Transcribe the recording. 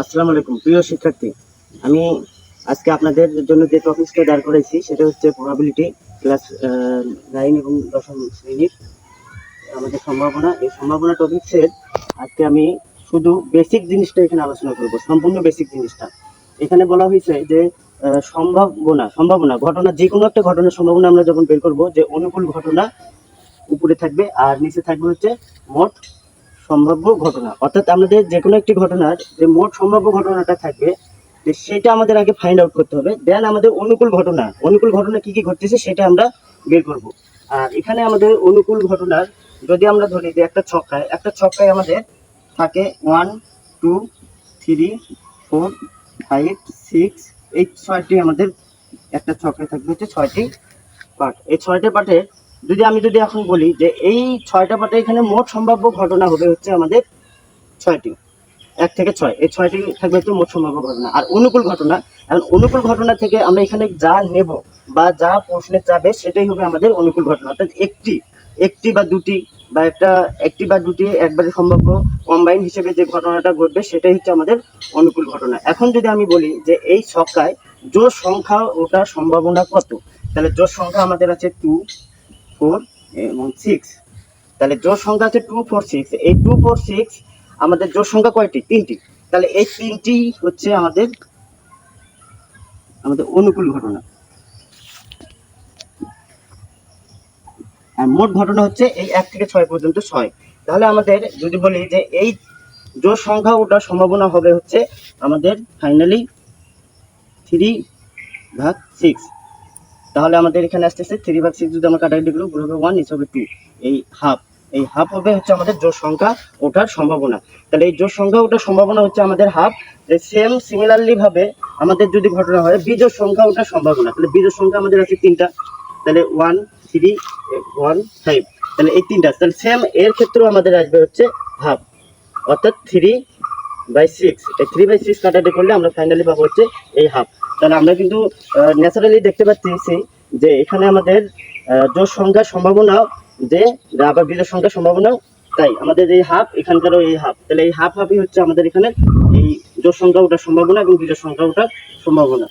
আসসালামু আলাইকুম। প্রিয় শিক্ষার্থী, আমি আজকে আপনাদের জন্য যে টপিকসটা দাঁড় করেছি সেটা হচ্ছে প্রবাবিলিটি ক্লাস নাইন এবং দশম শ্রেণির আমাদের সম্ভাবনা। এই সম্ভাবনা টপিক্সের আজকে আমি শুধু বেসিক জিনিসটা এখানে আলোচনা করব, সম্পূর্ণ বেসিক জিনিসটা। এখানে বলা হয়েছে যে সম্ভাবনা সম্ভাবনা, ঘটনা যে কোনো একটা ঘটনার সম্ভাবনা আমরা যখন বের করব যে অনুকূল ঘটনা উপরে থাকবে আর নিচে থাকবে হচ্ছে মোট সম্ভাব্য ঘটনা, অর্থাৎ আমাদের যে কোনো একটি ঘটনার যে মোট সম্ভাব্য ঘটনাটা থাকবে, যে সেটা আমাদের আগে ফাইন্ড আউট করতে হবে দেন আমাদের অনুকূল ঘটনা অনুকূল ঘটনা কি কি ঘটতেছে সেটা আমরা বের করব। আর এখানে আমাদের অনুকূল ঘটনার, যদি আমরা ধরি যে একটা ছক্কায় একটা ছক্কায় আমাদের থাকে one two three four five six এই ছয়টি আমাদের একটা ছক্কায় থাকবে, হচ্ছে ছয়টি পার্ট এই ছয়টি পার্টে যদি আমি যদি এখন বলি যে এই ছয়টা পার্টে এখানে মোট সম্ভাব্য ঘটনা হবে হচ্ছে আমাদের ছয়টি, এক থেকে ছয়। এই ছয়টি থাকবে হচ্ছে মোট সম্ভাব্য ঘটনা। আর অনুকূল ঘটনা, এখন অনুকূল ঘটনা থেকে আমরা এখানে যা নেব বা যা প্রশ্নে চাবে সেটাই হবে আমাদের অনুকূল ঘটনা। অর্থাৎ একটি একটি বা দুটি বা একটা, একটি বা দুটি একবারে সম্ভাব্য কম্বাইন হিসেবে যে ঘটনাটা ঘটবে সেটাই হচ্ছে আমাদের অনুকূল ঘটনা। এখন যদি আমি বলি যে এই ছক্কায় জোর সংখ্যা ওটার সম্ভাবনা কত, তাহলে জোর সংখ্যা আমাদের আছে টু ফোর এবং সিক্স তাহলে জোর সংখ্যা আছে টু ফোর সিক্স এই টু ফোর সিক্স আমাদের জোর সংখ্যা কয়টি? তিনটি। তাহলে এই তিনটি হচ্ছে আমাদের আমাদের অনুকূল ঘটনা। আর মোট ঘটনা হচ্ছে এই এক থেকে ছয় পর্যন্ত ছয়। তাহলে আমাদের যদি বলি যে এই জোর সংখ্যা ওটার সম্ভাবনা হবে হচ্ছে আমাদের ফাইনালি থ্রি ভাগ সিক্স তাহলে আমাদের এখানে আসতেছে থ্রি ভাগ সিক্স যদি আমরা কাটাকাটি করি উপরে হবে ওয়ান টু এই হাফ এই হাফ হবে হচ্ছে আমাদের জোর সংখ্যা ওঠার সম্ভাবনা। তাহলে এই জোর সংখ্যা ওঠার সম্ভাবনা হচ্ছে আমাদের হাফ সেম সিমিলারলি ভাবে আমাদের যদি ঘটনা হয় বিজোর সংখ্যা ওঠার সম্ভাবনা। তাহলে বিজোর সংখ্যা আমাদের আছে তিনটা। তাহলে ওয়ান থ্রি ওয়ান ফাইভ তাহলে এই তিনটা। তাহলে সেম এর ক্ষেত্রেও আমাদের আসবে হচ্ছে হাফ অর্থাৎ থ্রি বাই সিক্স এই থ্রি বাই সিক্স কাটাটি করলে আমরা ফাইনালি পাবো হচ্ছে এই হাফ তাহলে আমরা কিন্তু ন্যাচারালি দেখতে পাচ্ছি যে এখানে আমাদের জোর সংখ্যার সম্ভাবনা যে আবার বিজোর সংখ্যার সম্ভাবনা তাই। আমাদের এই হাফ এখানকারও এই হাফ তাহলে এই হাফ হাফই হচ্ছে আমাদের এখানে এই জোর সংখ্যা ওঠার সম্ভাবনা এবং বিজোর সংখ্যা ওঠার সম্ভাবনা।